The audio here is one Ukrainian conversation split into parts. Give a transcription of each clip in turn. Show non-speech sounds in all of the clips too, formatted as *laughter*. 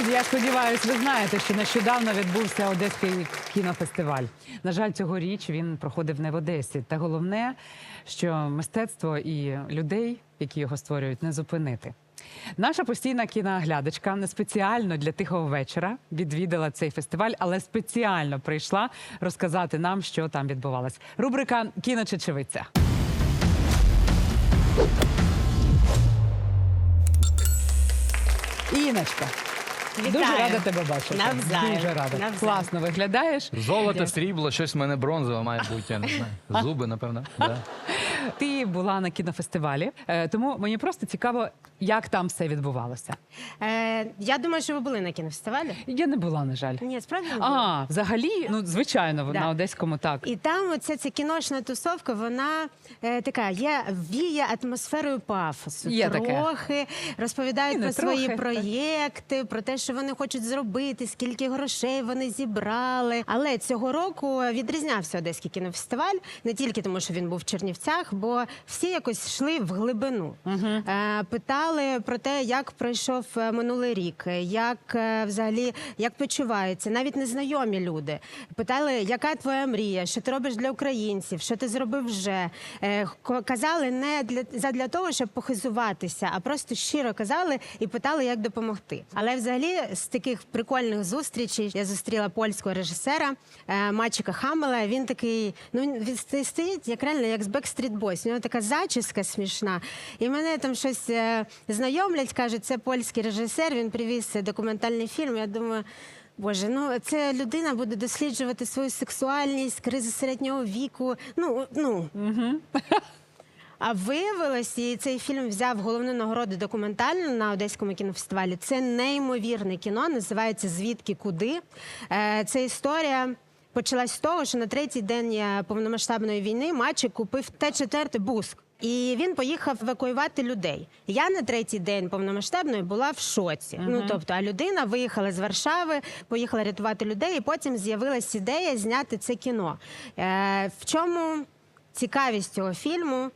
Друзі, я сподіваюся, ви знаєте, що нещодавно відбувся Одеський кінофестиваль. На жаль, цьогоріч він проходив не в Одесі. Та головне, що мистецтво і людей, які його створюють, не зупинити. Наша постійна кіноглядачка не спеціально для тихого вечора відвідала цей фестиваль, але спеціально прийшла розказати нам, що там відбувалось. Рубрика Кіночечевиця. Іночка. Дуже рада тебе бачити. Навзаєм. Дуже рада. Навзаєм. Класно виглядаєш. Золото, срібло, щось в мене бронзове має бути, я не знаю. Зуби, напевно. Да. Ти була на кінофестивалі, е, тому мені просто цікаво, як там все відбувалося. Е, я думаю, що ви були на кінофестивалі. Я не була, на жаль. Ні, справді не були. А, взагалі, ну звичайно, Да. на одеському так. І там оця ця кіношна тусовка, вона е, така є віє атмосферою пафосу. Є таке. трохи розповідають І не про свої трохи, проєкти, про те, що вони хочуть зробити, скільки грошей вони зібрали. Але цього року відрізнявся одеський кінофестиваль не тільки тому, що він був в Чернівцях, бо всі якось йшли в глибину. Е, питали про те, як пройшов е, минулий рік, е, як взагалі як почувається, навіть незнайомі люди. Питали, яка твоя мрія, що ти робиш для українців, що ти зробив вже. Казали не для задля того, щоб похизуватися, а просто щиро казали і питали, як допомогти. Але взагалі з таких прикольних зустрічей я зустріла польського режисера Мачика Хамела. Він такий, ну він стоїть як реально як з Backstreet Boys. У нього така зачіска смішна. І мене там щось е, знайомлять, кажуть, це польський режисер. Він привіз документальний фільм. Я думаю. Боже, ну це людина буде досліджувати свою сексуальність, кризи середнього віку. Ну ну *laughs* а виявилось, і цей фільм взяв головну нагороду документальну на Одеському кінофестивалі. Це неймовірне кіно, називається Звідки куди. Е, Це історія. Почалась з того, що на третій день е, повномасштабної війни Мачик купив Т-4 Буск. І він поїхав евакуювати людей. Я на третій день повномасштабної була в шоці. Ну тобто, а людина виїхала з Варшави, поїхала рятувати людей, і потім з'явилась ідея зняти це кіно. Е, в чому цікавість цього фільму?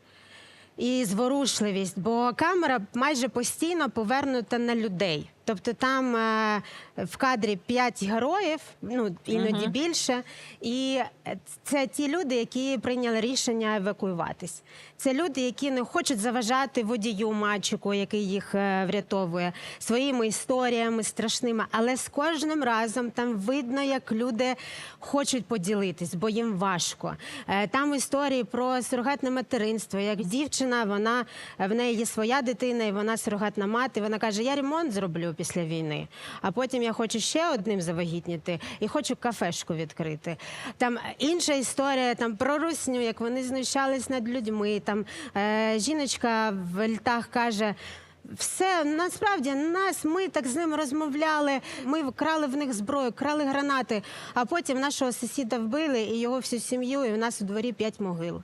і зворушливість, бо камера майже постійно повернута на людей. Тобто там е, в кадрі п'ять героїв, ну іноді більше. І це ті люди, які прийняли рішення евакуюватись. Це люди, які не хочуть заважати водію мальчику, який їх е, врятовує, своїми історіями страшними. Але з кожним разом там видно, як люди хочуть поділитись, бо їм важко. Е, Там історії про сурогатне материнство, як дівчина, вона в неї є своя дитина, і вона сурогатна мати. Вона каже: Я ремонт зроблю після війни, а потім я хочу ще одним завагітніти і хочу кафешку відкрити. Там інша історія там про русню, як вони знущались над людьми. Там е, жіночка в льтах каже. Все насправді нас ми так з ними розмовляли. Ми крали в них зброю, крали гранати. А потім нашого сусіда вбили і його всю сім'ю, і в нас у дворі п'ять могил.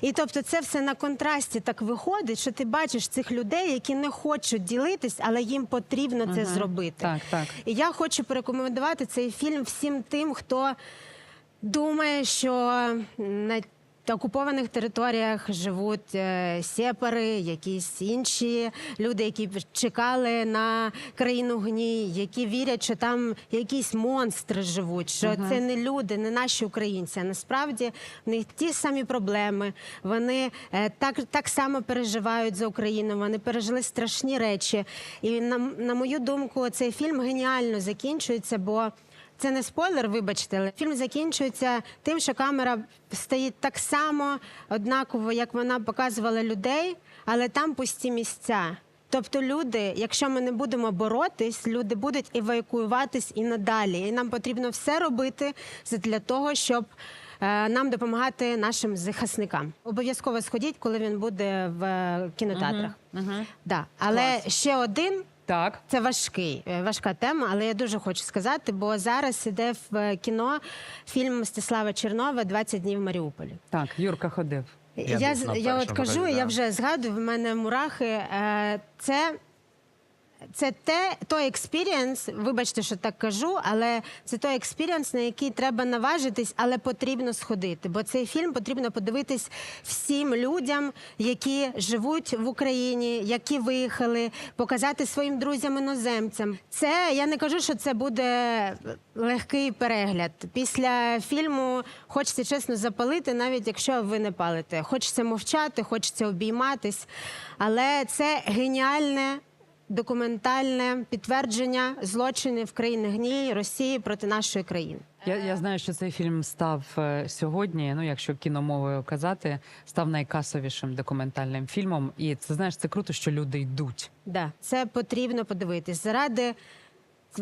І тобто, це все на контрасті так виходить, що ти бачиш цих людей, які не хочуть ділитись, але їм потрібно це зробити. Так, так. І я хочу порекомендувати цей фільм всім тим, хто думає, що на окупованих територіях живуть е, сепари, якісь інші люди, які чекали на країну гній, які вірять, що там якісь монстри живуть, що це не люди, не наші українці. А насправді в них ті самі проблеми. Вони е, так, так само переживають за Україну. Вони пережили страшні речі. І на, на мою думку, цей фільм геніально закінчується, бо. Це не спойлер, вибачте, але фільм закінчується тим, що камера стоїть так само однаково, як вона показувала людей, але там пусті місця. Тобто, люди, якщо ми не будемо боротись, люди будуть евакуюватись і надалі. І нам потрібно все робити для того, щоб е, нам допомагати нашим захисникам. Обов'язково сходіть, коли він буде в е, кінотеатрах. Да. Але ще один Так. це важкий, е, важка тема, але я дуже хочу сказати, бо зараз іде в е, кіно фільм Мстислава Чернова «20 днів в Маріуполі. Так, Юрка ходив. Я, був з- на я от першому кажу, да. я вже згадую, в мене мурахи. Е, Це це те, той експірієнс, вибачте, що так кажу, але це той експірієнс, на який треба наважитись, але потрібно сходити. Бо цей фільм потрібно подивитись всім людям, які живуть в Україні, які виїхали, показати своїм друзям-іноземцям. Це я не кажу, що це буде легкий перегляд. Після фільму хочеться чесно запалити, навіть якщо ви не палите. Хочеться мовчати, хочеться обійматись. Але це геніальне документальне підтвердження злочинів країни гній Росії проти нашої країни. Я, я знаю, що цей фільм став е, сьогодні. Ну, якщо кіномовою казати, став найкасовішим документальним фільмом. І це знаєш, це круто, що люди йдуть. Да, це потрібно подивитись заради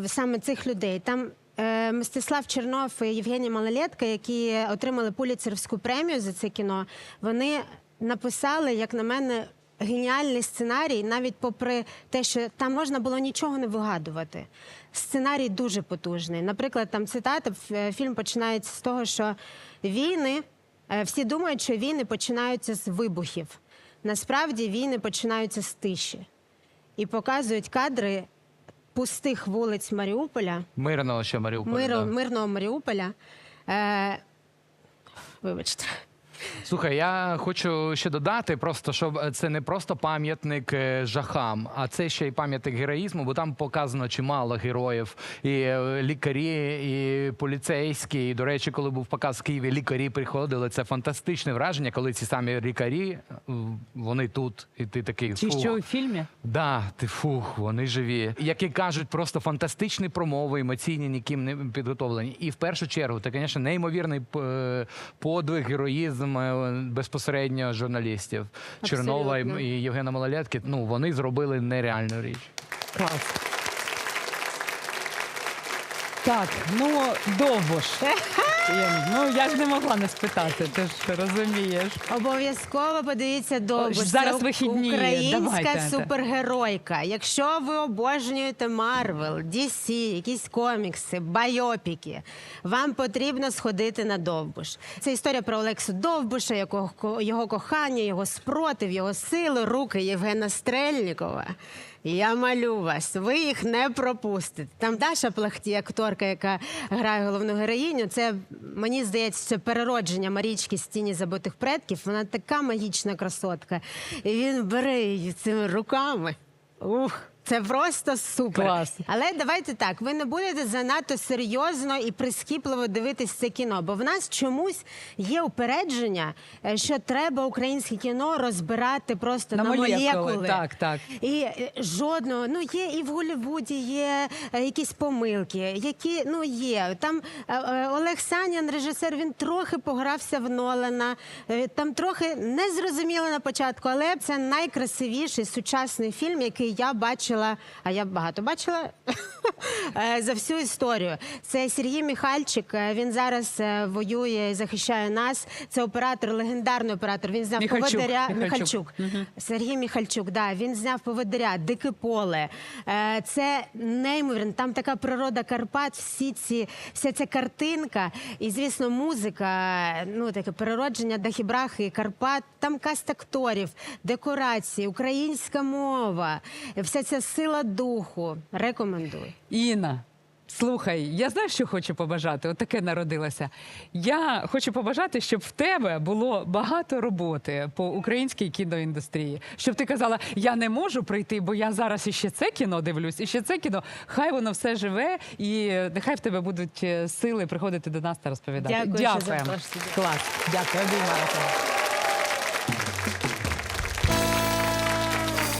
саме цих людей. Там е, Мстислав Чернов і Євгенія Малолетка, які отримали Пуліцерівську премію за це кіно, вони написали, як на мене, геніальний сценарій, навіть попри те, що там можна було нічого не вигадувати. Сценарій дуже потужний. Наприклад, там цитата фільм починається з того, що війни е, всі думають, що війни починаються з вибухів. Насправді війни починаються з тиші і показують кадри пустих вулиць Маріуполя, Мирного ще Маріуполя. миро, да. мирного Маріуполя. Е, вибачте. Слухай, я хочу ще додати, просто щоб це не просто пам'ятник е, жахам, а це ще й пам'ятник героїзму, бо там показано чимало героїв, і е, лікарі, і поліцейські. І, до речі, коли був показ в Києві, лікарі приходили. Це фантастичне враження, коли ці самі лікарі е, вони тут, і ти такий Ті, «Фух». що у фільмі Да, ти фух, вони живі. Які кажуть, просто фантастичні промови, емоційні, ніким не підготовлені. І в першу чергу, це, звісно, неймовірний подвиг, героїзм е, безпосередньо журналістів Чернова і, і Євгена Малолетки. Ну, вони зробили нереальну річ. клас. Так, ну довго ж. Ну я ж не могла не спитати, ти ж розумієш. Обов'язково подивіться. Ось зараз Це вихідні, Українська давайте. супергеройка. Якщо ви обожнюєте Марвел, DC, якісь комікси, байопіки, вам потрібно сходити на Довбуш. Це історія про Олексу Довбуша, його кохання, його спротив, його сили, руки Євгена Стрельнікова. Я малю вас, ви їх не пропустите. Там Даша Плахті, акторка, яка грає головну героїню. Це мені здається, це переродження Марічки з тіні забутих предків. Вона така магічна красотка. І він бере її цими руками. Ух. Це просто супер. Клас. Але давайте так, ви не будете занадто серйозно і прискіпливо дивитись це кіно, бо в нас чомусь є упередження, е, що треба українське кіно розбирати просто на, На молекули, так, так. І е, жодного, ну є і в Голлівуді є е, якісь помилки, які ну є. Там Олег Санян, режисер, він трохи погрався в Нолана. Там трохи не зрозуміло на початку, але це найкрасивіший сучасний фільм, який я бачила. А я багато бачила *laughs* е, за всю історію. Це Сергій Міхальчик. е, Він зараз е, воює і захищає нас. Це оператор, легендарний оператор. Він зняв Міхальчук, поводиря Міхальчук. Міхальчук. Сергій Міхальчук, да, він зняв поводиря, дике поле. Це неймовірно. Там така природа Карпат, всі ці, вся ця картинка, і звісно, музика, ну таке переродження Дахібрахи, Карпат. Там каст акторів, декорації, українська мова, вся ця сила духу. Рекомендую. Інна, слухай, я знаю, що хочу побажати. От таке народилося. Я хочу побажати, щоб в тебе було багато роботи по українській кіноіндустрії. Щоб ти казала, я не можу прийти, бо я зараз іще це кіно дивлюсь, і ще це кіно. Хай воно все живе, і нехай в тебе будуть е, сили приходити до нас та розповідати. Дякую, що Клас. Дякую, тебе.